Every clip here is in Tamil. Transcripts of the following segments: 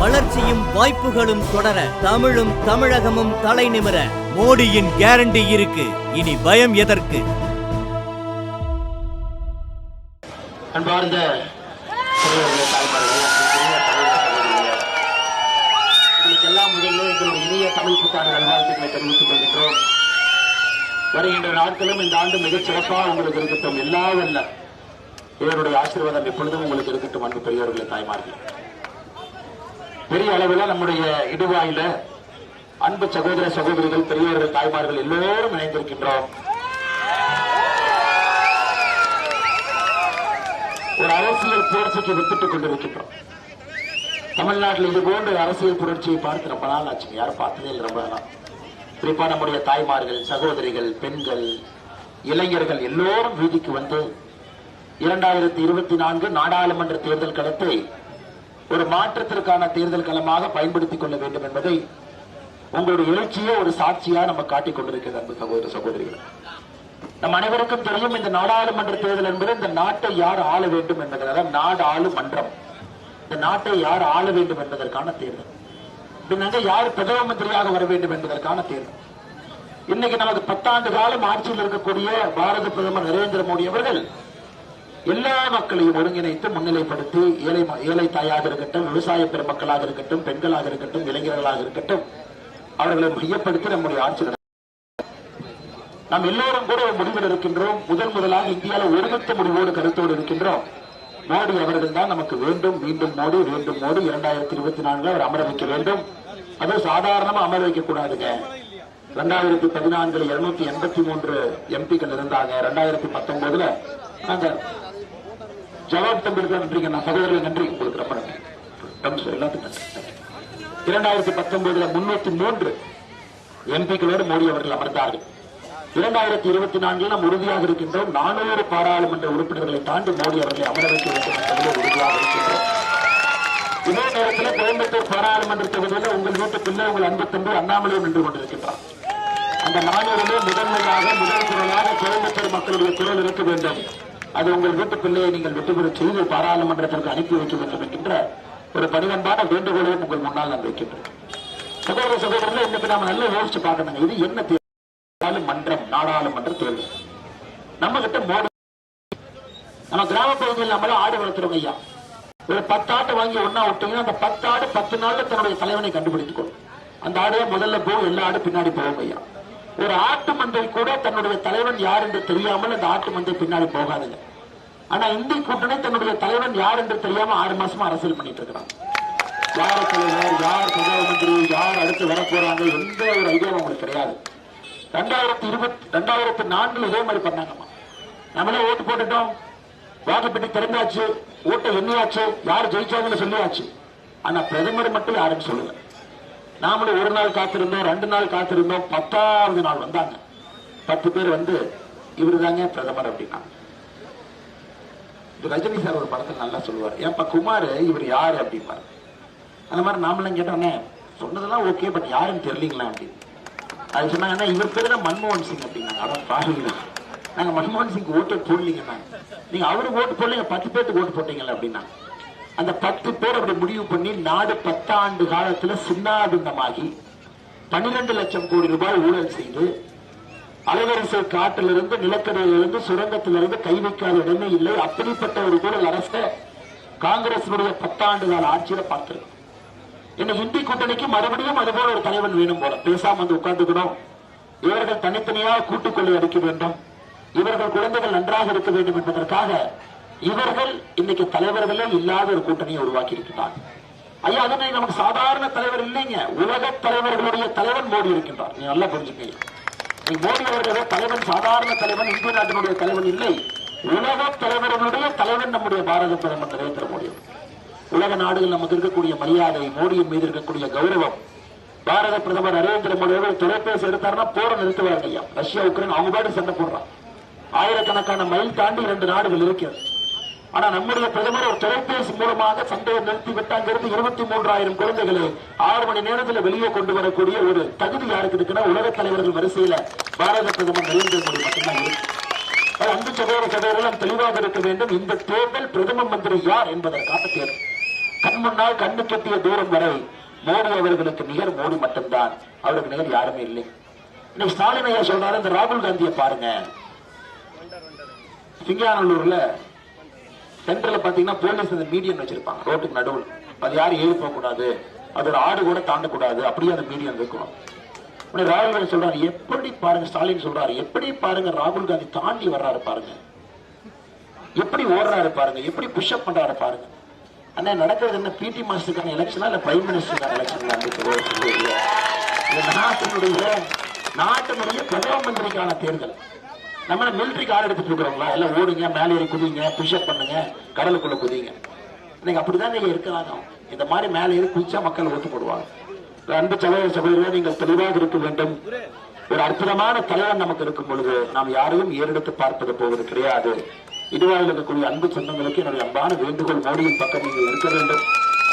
வளர்ச்சியும் வாய்ப்புகளும் தொடர தமிழும் தமிழகமும் தலை நிமிர மோடியின் கேரண்டி இருக்கு. இனி பயம் எதற்கு? அன்பார்ந்த தமிழ் எல்லாம் முதல்ல எங்களுடைய இனிய தமிழ் புத்தாண்டு நல்வாழ்த்துக்களை தெரிவித்துக் கொள்கின்றோம். வருகின்ற நாட்களும் இந்த ஆண்டு மிகச் சிறப்பாக உங்களுக்கு இருக்கட்டும். எல்லா வல்ல இவருடைய ஆசீர்வாதம் எப்பொழுதும் உங்களுக்கு இருக்கட்டும் அன்பு பெரியவர்களே தாய்மார்கள். பெரிய அளவில் நம்முடைய இடுவாயில அன்பு சகோதர சகோதரிகள் பெரியவர்கள் தாய்மார்கள் எல்லோரும் இணைந்திருக்கின்றோம். ஒரு அரசியல் புரட்சிக்கு வித்துட்டுக் கொண்டிருக்கின்றோம். தமிழ்நாட்டில் இது போன்ற அரசியல் புரட்சியை பார்த்து ரொம்ப நாள் ஆச்சுங்க. யாரும் பார்த்ததே இல்லை ரொம்ப நாள். குறிப்பா நம்முடைய தாய்மார்கள் சகோதரிகள் பெண்கள் இளைஞர்கள் எல்லோரும் வீதிக்கு வந்து இரண்டாயிரத்தி இருபத்தி நான்கு நாடாளுமன்ற தேர்தல் களத்தை ஒரு மாற்றத்திற்கான தேர்தல் களமாக பயன்படுத்திக் கொள்ள வேண்டும் என்பதை உங்களுடைய எழுச்சியே ஒரு சாட்சியா நம்ம காட்டிக் கொண்டிருக்கிறது அன்பு சகோதர சகோதரிகள். நம் அனைவருக்கும் தெரியும் இந்த நாடாளுமன்ற தேர்தல் என்பது இந்த நாட்டை யார் ஆள வேண்டும் என்பது நாடு ஆளு மன்றம். இந்த நாட்டை யார் ஆள வேண்டும் என்பதற்கான தேர்தல். பின்னாங்க யார் பிரதம மந்திரியாக வர வேண்டும் என்பதற்கான தேர்தல். இன்னைக்கு நமக்கு பத்தாண்டு காலம் ஆட்சியில் இருக்கக்கூடிய பாரத பிரதமர் நரேந்திர மோடி அவர்கள் எல்லா மக்களையும் ஒருங்கிணைத்து முன்னிலைப்படுத்தி ஏழை ஏழை தாயாக இருக்கட்டும் விவசாய பெருமக்களாக இருக்கட்டும் பெண்களாக இருக்கட்டும் இளைஞர்களாக இருக்கட்டும் அவர்களை மையப்படுத்தி நம்முடைய ஆட்சி நாம் எல்லோரும் கூட ஒரு முடிவில் இருக்கின்றோம். முதல் முதலாக இந்தியாவில் ஒருமித்த முடிவோடு கருத்தோடு இருக்கின்றோம். மோடி அவர்கள் தான் நமக்கு வேண்டும். மீண்டும் மோடி வேண்டும் மோடி. இரண்டாயிரத்தி இருபத்தி நான்கு அவர் அமர வைக்க வேண்டும். அது சாதாரணமா அமர வைக்க கூடாதுங்க ரெண்டாயிரத்தி பதினான்குல இருநூத்தி எண்பத்தி மூன்று எம்பிக்கள் இருந்தாங்க. ரெண்டாயிரத்தி பத்தொன்பதுல நாங்க ஜவாப் தம்பிற்கு நன்றிங்க. நான் சகோதரர்கள் நன்றி உங்களுக்கு ரொம்ப நன்றி எல்லாத்துக்கும் நன்றி. இரண்டாயிரத்தி பத்தொன்பதுல முன்னூத்தி மூன்று எம்பிக்களோடு மோடி அவர்கள் அமர்ந்தார்கள். இரண்டாயிரத்தி இருபத்தி நான்கில் நாம் உறுதியாக இருக்கின்றோம். நானூறு பாராளுமன்ற உறுப்பினர்களை தாண்டி மோடி அவர்களை அமர வைக்க வேண்டும் என்பதில் உறுதியாக இருக்கின்றோம். இதே நேரத்தில் கோயம்புத்தூர் பாராளுமன்ற தொகுதியில் உங்கள் வீட்டு பிள்ளை உங்கள் அன்பு தம்பி அண்ணாமலையும் நின்று கொண்டிருக்கின்றார். அந்த நானூறிலே முதன்மையாக முதல் குரலாக கோயம்புத்தூர் மக்களுடைய குரல் இருக்க வேண்டும். அது உங்கள் வீட்டு பிள்ளையை நீங்கள் விட்டுவிடச் செய்து பாராளுமன்றத்திற்கு அனுப்பி வைக்க வேண்டும் என்கின்ற ஒரு பணிவன்பான வேண்டுகோளையும் உங்கள் முன்னால் நான் வைக்கின்றேன். சகோதர சகோதரர்கள் இன்னைக்கு நாம நல்லா யோசிச்சு பார்க்கணுங்க. இது என்ன தேர்தல் நாடாளுமன்ற தேர்தல் நம்ம கிட்ட மோடி நம்ம கிராம பகுதியில் நம்மள ஆடு வளர்த்துறோம் ஐயா. ஒரு பத்து ஆட்டை வாங்கி ஒன்னா விட்டீங்கன்னா அந்த பத்து ஆடு பத்து நாள்ல தன்னுடைய தலைவனை கண்டுபிடித்துக்கணும் அந்த ஆடே முதல்ல போகும் எல்லா ஆடு பின்னாடி போகும் ஐயா. ஒரு ஆட்டு மந்தை கூட தன்னுடைய தலைவன் யார் என்று தெரியாமல் அந்த ஆட்டு மந்தை பின்னாடி போகாதுங்க. ஆனா இந்திய கூட்டணி தன்னுடைய தலைவன் யார் என்று தெரியாம ஆறு மாசமா அரசியல் பண்ணிட்டு இருக்கிறான். யார் தலைவர் யார் பிரதம மந்திரி யார் அடுத்து வரப்போறாங்க எந்த ஒரு ஐடியாவும் அவங்களுக்கு கிடையாது. ரெண்டாயிரத்தி இருபத்தி ரெண்டாயிரத்தி நான்குல இதே மாதிரி பண்ணாங்கம்மா. நம்மளே ஓட்டு போட்டுட்டோம். வாக்குப்பெட்டி திறந்தாச்சு. ஓட்டை எண்ணியாச்சு. யார் ஜெயிச்சாங்கன்னு சொல்லியாச்சு. ஆனா பிரதமர் மட்டும் யாருன்னு சொல்லுங்க. நாமளும் ஒரு நாள் காத்திருந்தோம் ரெண்டு நாள் காத்திருந்தோம் பத்தாவது நாள் வந்தாங்க. பத்து பேர் வந்து இவரு தாங்க பிரதமர் அப்படின்னா. ரஜினி சார் ஒரு படத்தில் நல்லா சொல்லுவார் ஏன்பா குமார் இவர் யாரு? அப்படிம்பாரு. அந்த மாதிரி நாமெல்லாம் கேட்டோன்னே சொன்னதெல்லாம் ஓகே பட் யாருன்னு தெரியலீங்களா? அப்படின்னு. அது சொன்னாங்கன்னா இவர் பேர் தான் மன்மோகன் சிங் அப்படின்னாங்க. அதான் பாருங்க நாங்க மன்மோகன் சிங் ஓட்டு போடலீங்க நீங்க அவருக்கு ஓட்டு போடலீங்க பத்து பேருக்கு ஓட்டு போட்டீங்களா அப்படின்னா. அந்த பத்து பேர் அப்படி முடிவு பண்ணி நாடு பத்தாண்டு காலத்துல சின்னாபின்னமாகி பன்னிரண்டு லட்சம் கோடி ரூபாய் ஊழல் செய்து அலைவரிசை காட்டிலிருந்து நிலக்கடையிலிருந்து சுரங்கத்திலிருந்து கை வைக்காத இடமே இல்லை. அப்படிப்பட்ட ஒரு ஊழல் அரச காங்கிரசினுடைய பத்தாண்டு கால ஆட்சியில பார்த்திருக்கோம். என்ன இந்தி கூட்டணிக்கு மறுபடியும் அதுபோல ஒரு தலைவன் வேணும் போல. பேசாம வந்து உட்கார்ந்துக்கணும். இவர்கள் தனித்தனியாக கூட்டுக்கொள்ளை அடிக்க வேண்டும். இவர்கள் குழந்தைகள் நன்றாக இருக்க வேண்டும் என்பதற்காக இவர்கள் இன்னைக்கு தலைவர்களே இல்லாத ஒரு கூட்டணியை உருவாக்கி இருக்கிறார் ஐயா அதனை நமக்கு சாதாரண தலைவர் இல்லைங்க. உலக தலைவர்களுடைய தலைவன் மோடி இருக்கின்றார். நீ நல்லா புரிஞ்சுக்கீங்க. மோடி அவர்களே தலைவன் சாதாரண தலைவன் இந்திய நாட்டினுடைய தலைவன் இல்லை. உலக தலைவர்களுடைய தலைவன் நம்முடைய பாரத பிரதமர் நரேந்திர மோடி உலக நாடுகள் நமக்கு இருக்கக்கூடிய மரியாதை மோடியின் மீது இருக்கக்கூடிய கௌரவம். பாரத பிரதமர் நரேந்திர மோடி அவர்கள் தொலைபேசி எடுத்தாருன்னா போரை நிறுத்துவார் ஐயா. ரஷ்யா உக்ரைன் அவங்க பாட்டு சண்டை போடுறான் ஆயிரக்கணக்கான மைல் தாண்டி இரண்டு நாடுகள் இருக்கிறது. ஆனா நம்முடைய பிரதமர் ஒரு தொலைபேசி மூலமாக சண்டையை நிறுத்திவிட்டு அங்கிருந்து இருபத்தி மூன்றாயிரம் குழந்தைகளை ஆறு மணி நேரத்தில் வெளியே கொண்டு வரக்கூடிய ஒரு தகுதி யாருக்கு இருக்குன்னா உலக தலைவர்கள் வரிசையில பாரத பிரதமர் நரேந்திர மோடி மட்டும்தான் இருக்கு. அன்பு சகோதர சகோதரர்கள் தெளிவாக இருக்க வேண்டும். இந்த தேர்தல் பிரதம மந்திரி யார் என்பதற்கான தேர்தல் கண் முன்னால் கண்ணு கட்டிய தூரம் வரை மோடி அவர்களுக்கு நிகர் மோடி மட்டும்தான். அவருக்கு நிகர் யாருமே இல்லை. இன்னைக்கு ஸ்டாலின் ஐயா சொல்றாரு இந்த ராகுல் காந்தியை பாருங்க. சிங்கானல்லூர்ல சென்டர்ல பாத்தீங்கன்னா போலீஸ் அந்த மீடியம் வச்சிருப்பாங்க. ரோட்டுக்கு நடுவில். அது யாரும் ஏறி போக கூடாது அது ஒரு ஆடு கூட தாண்டக்கூடாது. அப்படியே அந்த மீடியம் இருக்கணும் உடனே ராகுல் காந்தி சொல்றாரு எப்படி பாருங்க ஸ்டாலின் சொல்றாரு எப்படி பாருங்க ராகுல் காந்தி தாண்டி வர்றாரு பாருங்க. எப்படி ஓடுறாரு பாருங்க. எப்படி புஷ்அப் பண்றாரு பாருங்க. அண்ணா நடக்கிறது என்ன? பிடி மாஸ்டருக்கான எலெக்ஷனா இல்ல பிரைம் மினிஸ்டருக்கான எலெக்ஷன் நாட்டினுடைய நாட்டினுடைய பிரதம மந்திரிக்கான தேர்தல். நம்ம மிலிட்டரி கார் எடுத்துட்டு இருக்கிறோங்களா எல்லாம் ஓடுங்க மேலே ஏறி குதிங்க புஷ்அப் பண்ணுங்க கடலுக்குள்ள குதிங்க. நீங்க அப்படிதான் நீங்க இருக்கிறாங்க. இந்த மாதிரி மேலே ஏறி குதிச்சா மக்கள் ஒத்து போடுவாங்க. அன்பு சகோதர சகோதரர்கள் நீங்கள் தெளிவாக இருக்க வேண்டும். ஒரு அற்புதமான தலைவன் நமக்கு இருக்கும் பொழுது நாம் யாரையும் ஏறெடுத்து பார்ப்பது போவது கிடையாது. இதுவாக இருக்கக்கூடிய அன்பு சொந்தங்களுக்கு என்னுடைய அன்பான வேண்டுகோள் மோடியின் பக்கம் நீங்கள் இருக்க வேண்டும்.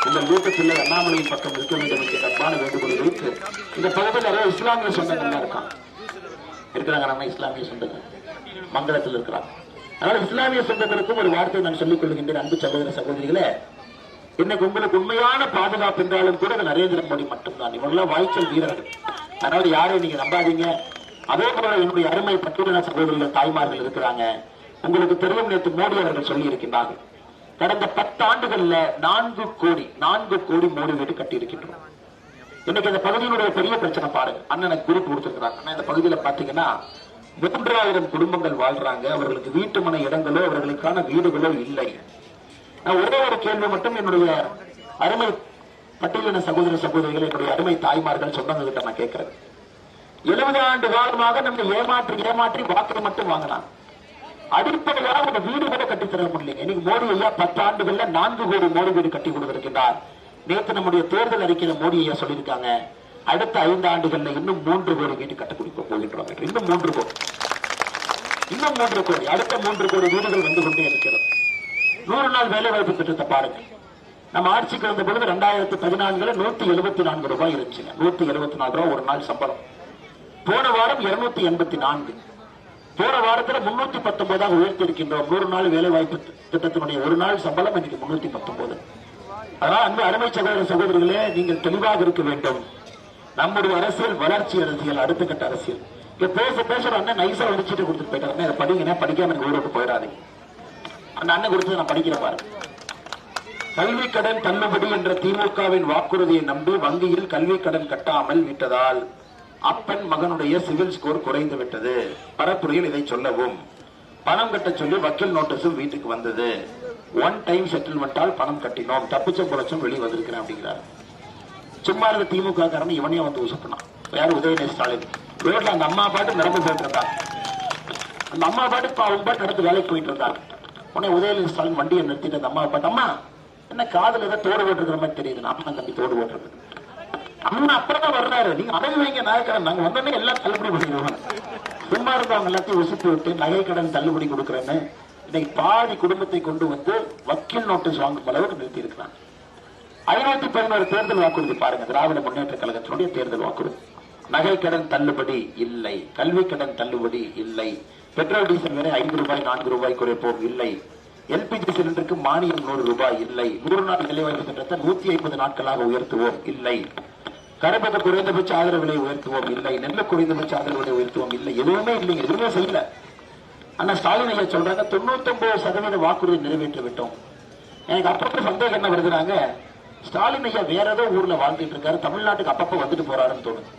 இந்த லூக்கத்தில் அண்ணாமலையின் பக்கம் இருக்க வேண்டும் என்ற அன்பான வேண்டுகோள் வைத்து இந்த பகுதியில் நிறைய இஸ்லாமிய சொந்தங்கள்லாம் இருக்கான் இருக்கிறாங்க நம்ம இஸ்லாமிய சொந்தங்கள். மங்களத்தில் இருக்கிறார். அதனால இஸ்லாமிய சொந்தங்களுக்கும் ஒரு வார்த்தை நான் சொல்லிக் கொள்கின்றேன் அன்பு சகோதர சகோதரிகளே. இன்னைக்கு உங்களுக்கு உண்மையான பாதுகாப்பு என்றாலும் கூட நரேந்திர மோடி மட்டும்தான். இவங்களாம் வாய்ச்சல் வீரர்கள். அதனால யாரையும் நீங்க நம்பாதீங்க. அதே போல என்னுடைய அருமை பட்டியலின சகோதரிகள் தாய்மார்கள் இருக்கிறாங்க. உங்களுக்கு தெரியும் நேற்று மோடி அவர்கள் சொல்லி இருக்கின்றார்கள் கடந்த பத்து ஆண்டுகள்ல நான்கு கோடி நான்கு கோடி மோடி வீடு கட்டி இருக்கின்றோம் இன்னைக்கு இந்த பகுதியினுடைய பெரிய பிரச்சனை பாருங்க. அண்ணனுக்கு குறிப்பு கொடுத்திருக்கிறாங்க. ஆனா இந்த பகுதியில பாத்தீங்கன்னா மூன்றாயிரம் குடும்பங்கள் வாழ்றாங்க. அவர்களுக்கு வீட்டு மனை இடங்களோ அவர்களுக்கான வீடுகளோ இல்லை. நான் ஒரே ஒரு கேள்வி மட்டும் என்னுடைய அருமை பட்டியலின சகோதர சகோதரிகள் என்னுடைய அருமை தாய்மார்கள் சொன்னவங்க கிட்ட நான் கேட்கிறேன். எழுபது ஆண்டு காலமாக நம்ம ஏமாற்றி ஏமாற்றி வாக்கை மட்டும் வாங்கினாங்க. அடிப்படையாக ஒரு வீடு கூட கட்டி தர முடியல. இன்னைக்கு மோடி ஐயா பத்து ஆண்டுகள்ல நான்கு கோடி மோடி வீடு கட்டி கொடுத்திருக்கின்றார். நேற்று நம்முடைய தேர்தல் அறிக்கையில மோடி ஐயா சொல்லியிருக்காங்க. அடுத்த ஐந்து ஆண்டுகள்ல இன்னும் மூன்று கோடி வீடு கட்ட கொடுக்க போகின்றோம் என்று. இன்னும் மூன்று கோடி. இன்னும் மூன்று கோடி. அடுத்த மூன்று கோடி வீடுகள் வந்து கொண்டே இருக்கிறது. நூறு நாள் வேலை வாய்ப்பு திட்டத்தை பாருங்க. நம்ம ஆட்சிக்கு வந்த பொழுது ரெண்டாயிரத்தி பதினான்குல நூத்தி எழுபத்தி நான்கு ரூபாய் இருந்துச்சுங்க. நூத்தி எழுபத்தி நாலு ரூபாய் ஒரு நாள் சம்பளம். போன வாரம் இருநூத்தி எண்பத்தி நான்கு. போன வாரத்துல முன்னூத்தி பத்தொன்பதாக உயர்த்தி இருக்கின்றோம் நூறு நாள் வேலை வாய்ப்பு திட்டத்தினுடைய ஒரு நாள் சம்பளம் இன்னைக்கு முன்னூத்தி பத்தொன்பது. அதனால் அன்பு அருமை சகோதர சகோதரிகளே நீங்கள் தெளிவாக இருக்க வேண்டும். நம்முடைய அரசியல் வளர்ச்சி அரசியல் அடுத்த கட்ட அரசியல். இங்க பேச பேச அண்ணன் நைசா ஒழிச்சிட்டு கொடுத்துட்டு போயிட்டாரு. அண்ணா, இதை படிங்க படிக்காம எனக்கு ஊருக்கு போயிடாதீங்க. அந்த அண்ணன் கொடுத்து நான் படிக்கிற பாருங்க கல்வி கடன் தள்ளுபடி என்ற திமுகவின் வாக்குறுதியை நம்பி வங்கியில் கல்வி கடன் கட்டாமல் விட்டதால் அப்பன் மகனுடைய சிவில் ஸ்கோர் குறைந்து விட்டது. பரப்புரையில் இதை சொல்லவும். பணம் கட்ட சொல்லி வக்கீல் நோட்டீஸும் வீட்டுக்கு வந்தது. ஒன் டைம் செட்டில்மெண்டால் பணம் கட்டினோம். தப்பிச்ச புரட்சம் வெளியே வந்திருக்கிறேன் அப்படிங்கிறார். சும்மா இருக்க திமுக காரன் இவனே வந்து உசுப்பினான் யார்? உதயநிதி ஸ்டாலின். ரோட்ல அந்த அம்மா பாட்டு நடந்து போயிட்டு இருந்தாங்க அந்த அம்மா பாட்டு இப்ப அவங்க பாட்டு நடந்து வேலைக்கு போயிட்டு இருந்தாங்க உடனே உதயநிதி ஸ்டாலின் வண்டியை நிறுத்திட்டு அந்த அம்மா பாட்டு அம்மா என்ன காதுல ஏதோ தோடு போட்டுருக்கிற மாதிரி தெரியுது. அம்மா தம்பி தோடு போட்டுருக்கு அண்ணா அப்பதான் வர்றாரு. நீங்க அடகு வைங்க நாயக்கடன் நாங்க வந்தோடனே எல்லாம் தள்ளுபடி பண்ணிடுவோம். சும்மா இருந்தவங்க எல்லாத்தையும் உசுப்பி விட்டு நகை கடன் தள்ளுபடி கொடுக்குறேன்னு இன்னைக்கு பாதி குடும்பத்தை கொண்டு வந்து வக்கீல் நோட்டீஸ் வாங்கும் அளவுக்கு நிறுத்தி இருக்கிறாங்க ஐநூத்தி பதினோரு தேர்தல் வாக்குறுதி பாருங்க. திராவிட முன்னேற்ற கழகத்தினுடைய தேர்தல் வாக்குறுதி. நகை கடன் தள்ளுபடி இல்லை. கல்வி கடன் தள்ளுபடி இல்லை. பெட்ரோல் டீசல் விலை ஐந்து ரூபாய் நான்கு ரூபாய் குறைப்போம் இல்லை. எல்பிஜி சிலிண்டருக்கு மானியம் நூறு ரூபாய் இல்லை. நூறு நாள் நிலைவாய்ப்பு திட்டத்தை நூத்தி ஐம்பது நாட்களாக உயர்த்துவோம். இல்லை. கரும்புக்கு குறைந்தபட்ச ஆதரவு விலை உயர்த்துவோம். இல்லை. நெல்ல குறைந்தபட்ச ஆதரவு விலை உயர்த்துவோம். இல்லை. எதுவுமே இல்லைங்க எதுவுமே செய்யல. ஆனா ஸ்டாலின் ஐயா சொல்றாங்க தொண்ணூத்தொன்பது சதவீத வாக்குறுதி நிறைவேற்றி விட்டோம் எனக்கு அப்பப்ப சந்தேகம் என்ன வருதுறாங்க ஸ்டாலின் ஐயா வேற ஏதோ ஊர்ல வாழ்ந்துட்டு இருக்காரு தமிழ்நாட்டுக்கு அப்பப்ப வந்துட்டு போறாருன்னு தோணுது.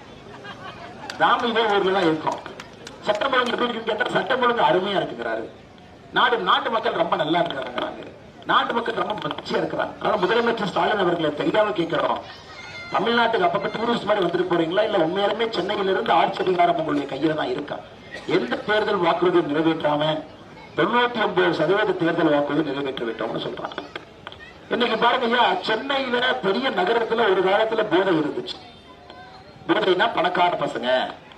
நாம இதே ஊர்ல தான் இருக்கோம். சட்டம் ஒழுங்கு எப்படி இருக்குன்னு கேட்டா சட்டம் ஒழுங்கு அருமையா இருக்குங்கிறாரு. நாடு நாட்டு மக்கள் ரொம்ப நல்லா இருக்கிறாங்க நாட்டு மக்கள் ரொம்ப மகிழ்ச்சியா இருக்கிறாங்க. அதனால முதலமைச்சர் ஸ்டாலின் அவர்களை தெரியாம கேட்கிறோம் தமிழ்நாட்டுக்கு அப்பப்ப டூரிஸ்ட் மாதிரி வந்துட்டு போறீங்களா? இல்ல உண்மையாலுமே சென்னையில இருந்து ஆட்சி அதிகாரம் உங்களுடைய கையில தான் இருக்கா? எந்த தேர்தல் வாக்குறுதி நிறைவேற்றாம தொண்ணூத்தி ஒன்பது சதவீத தேர்தல் வாக்குறுதி நிறைவேற்றி விட்டோம்னு சொல்றாங்க. இன்னைக்கு பாருங்க ஐயா சென்னையில பெரிய நகரத்துல ஒரு காலத்துல போதை இருந்துச்சு. போதைனா பணக்கார பசங்க.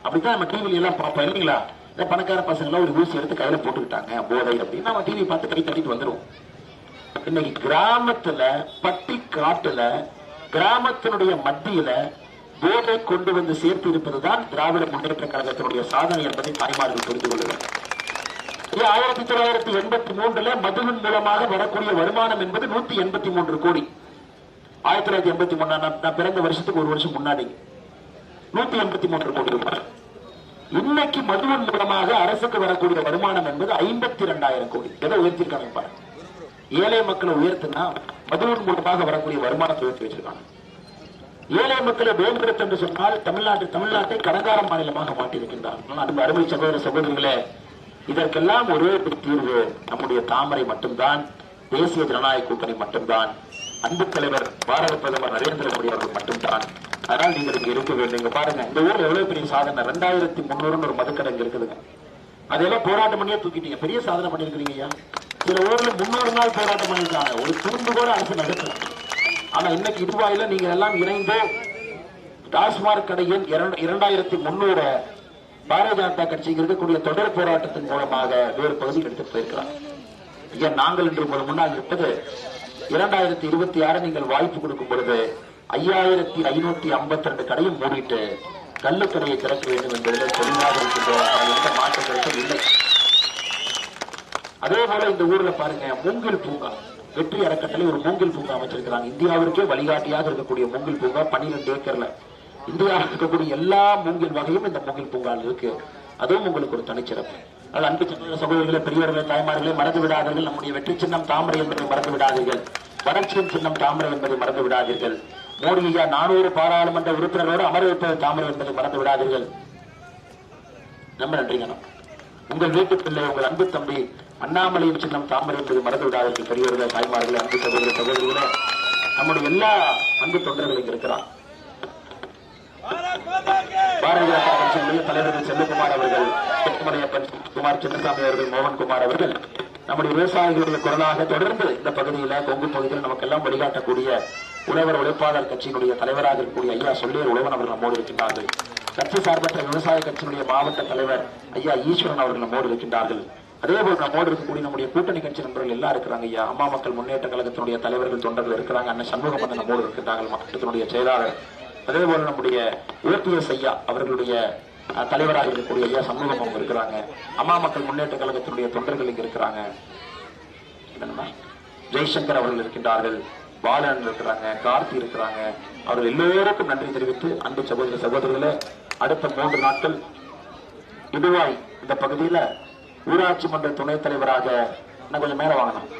அப்படித்தான் நம்ம டிவில எல்லாம் பார்ப்போம் இல்லைங்களா? இந்த பணக்கார பசங்க எல்லாம் ஒரு ஊசி எடுத்து கையில போட்டுக்கிட்டாங்க போதை அப்படின்னு. நம்ம டிவி பார்த்து கை தட்டிட்டு வந்துருவோம். இன்னைக்கு கிராமத்துல பட்டி காட்டுல கிராமத்தினுடைய மத்தியில போதை கொண்டு வந்து சேர்த்து இருப்பதுதான் திராவிட முன்னேற்ற கழகத்தினுடைய சாதனை என்பதை தாய்மார்கள் புரிந்து கொள்ளுங்கள். இது ஆயிரத்தி தொள்ளாயிரத்தி எண்பத்தி மூன்றுல மதுவின் மூலமாக வரக்கூடிய வருமானம் என்பது நூத்தி எண்பத்தி மூன்று கோடி. ஆயிரத்தி தொள்ளாயிரத்தி எண்பத்தி மூணு நான் பிறந்த வருஷத்துக்கு ஒரு வருஷம் முன்னாடி. நூத்தி எண்பத்தி மூன்று கோடி ரூபாய். இன்னைக்கு மதுவின் மூலமாக அரசுக்கு வரக்கூடிய வருமானம் என்பது ஐம்பத்தி இரண்டாயிரம் கோடி. எதை உயர்த்திருக்காங்க பாருங்க ஏழை மக்களை உயர்த்தினா மதுவின் மூலமாக வரக்கூடிய வருமானத்தை உயர்த்தி வச்சிருக்காங்க. ஏழை மக்களை மேம்படுத்த என்று சொன்னால் தமிழ்நாட்டு தமிழ்நாட்டை கடங்கார மாநிலமாக மாட்டியிருக்கின்றார் அருமை சகோதர சகோதரிகளே இதற்கெல்லாம் ஒரே ஒரு தீர்வு. நம்முடைய தாமரை மட்டும்தான் தேசிய ஜனநாயக கூட்டணி மட்டும்தான். அன்பு தலைவர் பாரத பிரதமர் நரேந்திர மோடி அவர்கள் மட்டும்தான். அதனால் நீங்க இங்க இருக்க வேண்டும். இங்க பாருங்க இந்த ஊர்ல எவ்வளவு பெரிய சாதனை? ரெண்டாயிரத்தி முன்னூறுன்னு ஒரு மதுக்கடை இருக்குதுங்க. அதெல்லாம் போராட்டம் பண்ணியே தூக்கிட்டீங்க. பெரிய சாதனை பண்ணிருக்கீங்க ஐயா. சில ஊர்ல முன்னூறு நாள் போராட்டம் பண்ணிருக்காங்க ஒரு துண்டு கூட அரசு நடத்தல. ஆனா இன்னைக்கு இதுவாயில நீங்க எல்லாம் இணைந்து டாஸ்மாக் கடையின் இரண்டாயிரத்தி முன்னூறு பாரதிய ஜனதா கட்சிக்கு இருக்கக்கூடிய தொடர் போராட்டத்தின் மூலமாக வேறு பகுதிக்கு எடுத்து போயிருக்கிறார். ஐயா நாங்கள் இன்று உங்கள் முன்னால் இருப்பது இரண்டாயிரத்தி இருபத்தி ஆறு நீங்கள் வாய்ப்பு கொடுக்கும் பொழுது ஐயாயிரத்தி ஐநூத்தி ஐம்பத்தி ரெண்டு கடையும் மூடிட்டு கள்ளுக்கடையை திறக்க வேண்டும் என்பதில் தெளிவாக இருக்கின்றோம். அதில் எந்த மாற்ற கருத்தும் இல்லை. அதே போல இந்த ஊர்ல பாருங்க மூங்கில் பூங்கா. வெற்றி அறக்கட்டளை ஒரு மூங்கில் பூங்கா அமைச்சிருக்கிறாங்க. இந்தியாவிற்கே வழிகாட்டியாக இருக்கக்கூடிய மூங்கில் பூங்கா பன்னிரெண்டு ஏக்கர்ல. இந்தியாவில் இருக்கக்கூடிய எல்லா மூங்கில் வகையும் இந்த மூங்கில் பூங்கால் இருக்கு. அதுவும் உங்களுக்கு ஒரு தனிச்சிறப்பு. அது அன்பு சின்ன சகோதரிகளே பெரியவர்களே தாய்மார்களே மறந்து விடாதீர்கள். நம்முடைய வெற்றி சின்னம் தாமரை என்பதை மறந்து விடாதீர்கள். வளர்ச்சியின் சின்னம் தாமரை என்பதை மறந்து விடாதீர்கள். மோடியா நானூறு பாராளுமன்ற உறுப்பினரோடு அமர வைப்பது தாமரை என்பதை மறந்து விடாதீர்கள். ரொம்ப நன்றிங்க உங்கள் வீட்டு பிள்ளை உங்கள் அன்பு தம்பி அண்ணாமலையின் சின்னம் தாமரை என்பதை மறந்து விடாதீர்கள். பெரியவர்களே தாய்மார்களே அன்பு சகோதர சகோதரிகளே நம்முடைய எல்லா அன்பு தொண்டர்களும் இருக்கிறான் பாரதிய ஜனதா கட்சியினுடைய தலைவர்கள் அவர்கள் முத்துமலையப்பன் குமார் சின்னசாமி அவர்கள் மோகன்குமார் அவர்கள் நம்முடைய விவசாயிகளுடைய குரலாக தொடர்ந்து இந்த பகுதியில கொங்கு பகுதியில் நமக்கெல்லாம் வழிகாட்டக்கூடிய உழவர் உழைப்பாளர் கட்சியினுடைய தலைவராக இருக்கக்கூடிய ஐயா சொல்லியர் உழவன் அவர்கள் நம்மோடு இருக்கின்றார்கள். கட்சி சார்பற்ற விவசாய கட்சியினுடைய மாவட்ட தலைவர் ஐயா ஈஸ்வரன் அவர்கள் நம்மோடு இருக்கின்றார்கள். அதே போல் நம்மோடு இருக்கக்கூடிய நம்முடைய கூட்டணி கட்சி நண்பர்கள் எல்லாம் இருக்கிறாங்க ஐயா. அம்மா மக்கள் முன்னேற்ற கழகத்தினுடைய தலைவர்கள் தொண்டர்கள் இருக்கிறாங்க. அண்ணன் சண்முகம் அண்ணன் நம்மோடு இருக்கிறார்கள் மாவட்டத்தினுடைய செயலாளர் அதே போல நம்முடைய ஓபிஎஸ் ஐயா அவர்களுடைய தலைவராக இருக்கக்கூடிய ஐயா சமூகம் அவங்க இருக்கிறாங்க. அம்மா மக்கள் முன்னேற்ற கழகத்தினுடைய தொண்டர்கள் இங்க இருக்கிறாங்க. ஜெய்சங்கர் அவர்கள் இருக்கின்றார்கள். பாலன் இருக்கிறாங்க கார்த்தி இருக்கிறாங்க. அவர்கள் எல்லோருக்கும் நன்றி தெரிவித்து அன்பு சகோதர சகோதரர்களே அடுத்த மூன்று நாட்கள் இடுவாய் இந்த பகுதியில ஊராட்சி மன்ற துணைத் தலைவராக இன்னும் கொஞ்சம் மேல வாங்கணும்.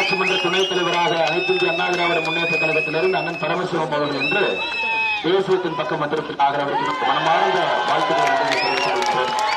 ஊராட்சி மன்ற துணைத் தலைவராக அனைத்து இந்திய அண்ணா திராவிட முன்னேற்ற கழகத்திலிருந்து அண்ணன் பரமசிவம் அவர்கள் என்று தேசியத்தின் பக்கம் வந்திருக்கிறார்கள் அவருக்கு மனமார்ந்த வாழ்த்துக்களை தெரிவித்துக் கொள்கிறேன்.